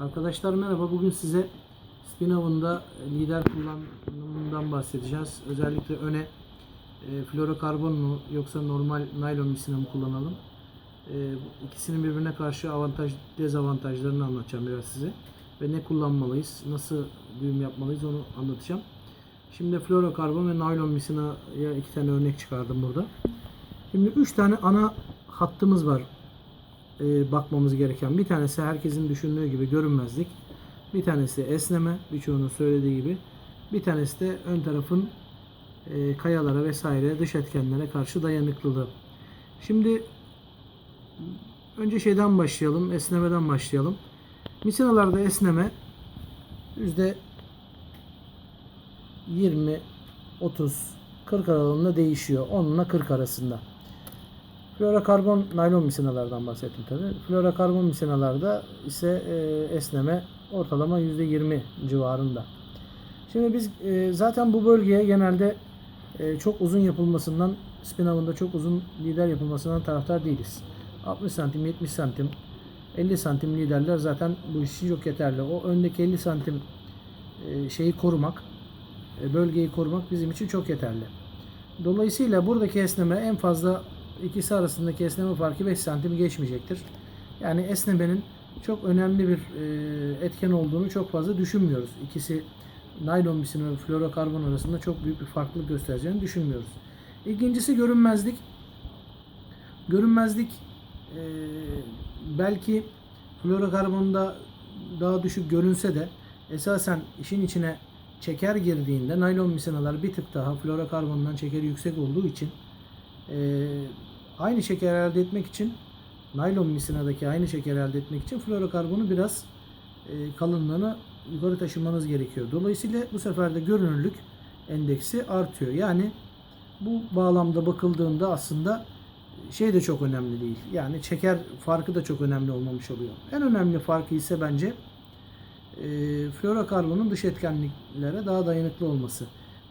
Arkadaşlar merhaba. Bugün size Spinav'ında lider kullanımından bahsedeceğiz. Özellikle öne e, florokarbon mu yoksa normal naylon misina mı kullanalım? E, ikisinin birbirine karşı avantaj dezavantajlarını anlatacağım biraz size. Ve ne kullanmalıyız, nasıl düğüm yapmalıyız onu anlatacağım. Şimdi florokarbon ve naylon misinaya iki tane örnek çıkardım burada. Şimdi üç tane ana hattımız var e, bakmamız gereken. Bir tanesi herkesin düşündüğü gibi görünmezlik. Bir tanesi esneme, birçoğunun söylediği gibi. Bir tanesi de ön tarafın e, kayalara vesaire dış etkenlere karşı dayanıklılığı. Şimdi önce şeyden başlayalım, esnemeden başlayalım. Misinalarda esneme yüzde 20, 30, 40 aralığında değişiyor. 10 ile 40 arasında. Florokarbon naylon misinalardan bahsettim tabi. Florokarbon misinalarda ise e, esneme ortalama %20 civarında. Şimdi biz e, zaten bu bölgeye genelde e, çok uzun yapılmasından, spin avında çok uzun lider yapılmasından taraftar değiliz. 60 santim, 70 santim, 50 santim liderler zaten bu iş için çok yeterli. O öndeki 50 santim e, şeyi korumak, e, bölgeyi korumak bizim için çok yeterli. Dolayısıyla buradaki esneme en fazla ikisi arasındaki esneme farkı 5 santim geçmeyecektir. Yani esnemenin çok önemli bir e, etken olduğunu çok fazla düşünmüyoruz. İkisi naylon misina ve florokarbon arasında çok büyük bir farklılık göstereceğini düşünmüyoruz. İkincisi görünmezlik. Görünmezlik e, belki florokarbonda daha düşük görünse de esasen işin içine çeker girdiğinde naylon misinalar bir tık daha florokarbondan çekeri yüksek olduğu için e, aynı şeker elde etmek için naylon misinadaki aynı şeker elde etmek için florokarbonu biraz e, kalınlığını yukarı taşımanız gerekiyor. Dolayısıyla bu sefer de görünürlük endeksi artıyor. Yani bu bağlamda bakıldığında aslında şey de çok önemli değil. Yani çeker farkı da çok önemli olmamış oluyor. En önemli farkı ise bence e, florokarbonun dış etkenliklere daha dayanıklı olması.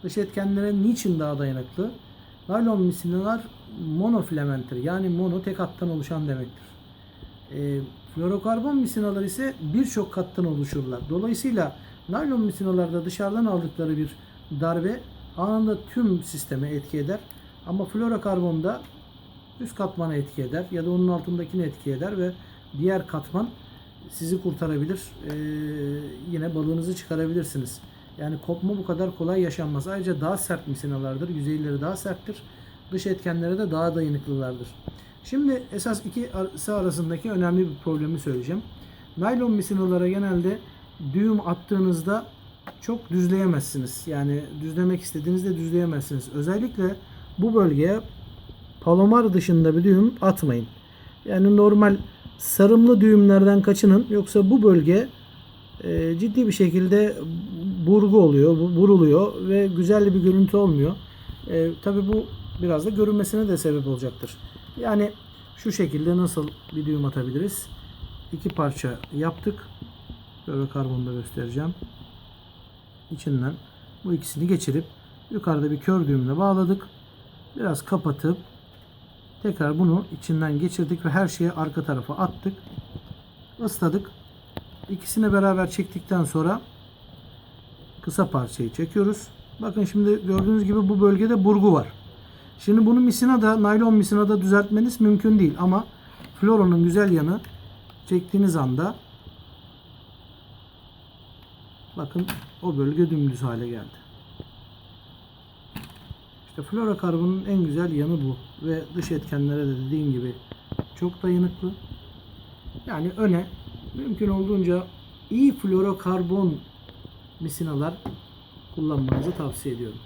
Dış etkenlere niçin daha dayanıklı? Naylon misinalar monofilamenttir. Yani mono tek hattan oluşan demektir. E, florokarbon misinalar ise birçok kattan oluşurlar. Dolayısıyla naylon misinalarda dışarıdan aldıkları bir darbe anında tüm sisteme etki eder. Ama florokarbonda üst katmana etki eder ya da onun altındakini etki eder ve diğer katman sizi kurtarabilir. Ee, yine balığınızı çıkarabilirsiniz. Yani kopma bu kadar kolay yaşanmaz. Ayrıca daha sert misinalardır. Yüzeyleri daha serttir. Dış etkenlere de daha dayanıklılardır. Şimdi esas ikisi arasındaki önemli bir problemi söyleyeceğim. Naylon misinalara genelde düğüm attığınızda çok düzleyemezsiniz. Yani düzlemek istediğinizde düzleyemezsiniz. Özellikle bu bölgeye palomar dışında bir düğüm atmayın. Yani normal sarımlı düğümlerden kaçının. Yoksa bu bölge e, ciddi bir şekilde burgu oluyor, vuruluyor ve güzel bir görüntü olmuyor. E, Tabi bu biraz da görünmesine de sebep olacaktır. Yani şu şekilde nasıl bir düğüm atabiliriz? İki parça yaptık. Böyle karbonda göstereceğim. İçinden bu ikisini geçirip yukarıda bir kör düğümle bağladık. Biraz kapatıp tekrar bunu içinden geçirdik ve her şeyi arka tarafa attık. Isladık. İkisini beraber çektikten sonra kısa parçayı çekiyoruz. Bakın şimdi gördüğünüz gibi bu bölgede burgu var. Şimdi bunu misinada, naylon misinada düzeltmeniz mümkün değil ama floronun güzel yanı çektiğiniz anda bakın o bölge dümdüz hale geldi. İşte florokarbonun en güzel yanı bu ve dış etkenlere de dediğim gibi çok dayanıklı. Yani öne mümkün olduğunca iyi florokarbon misinalar kullanmanızı tavsiye ediyorum.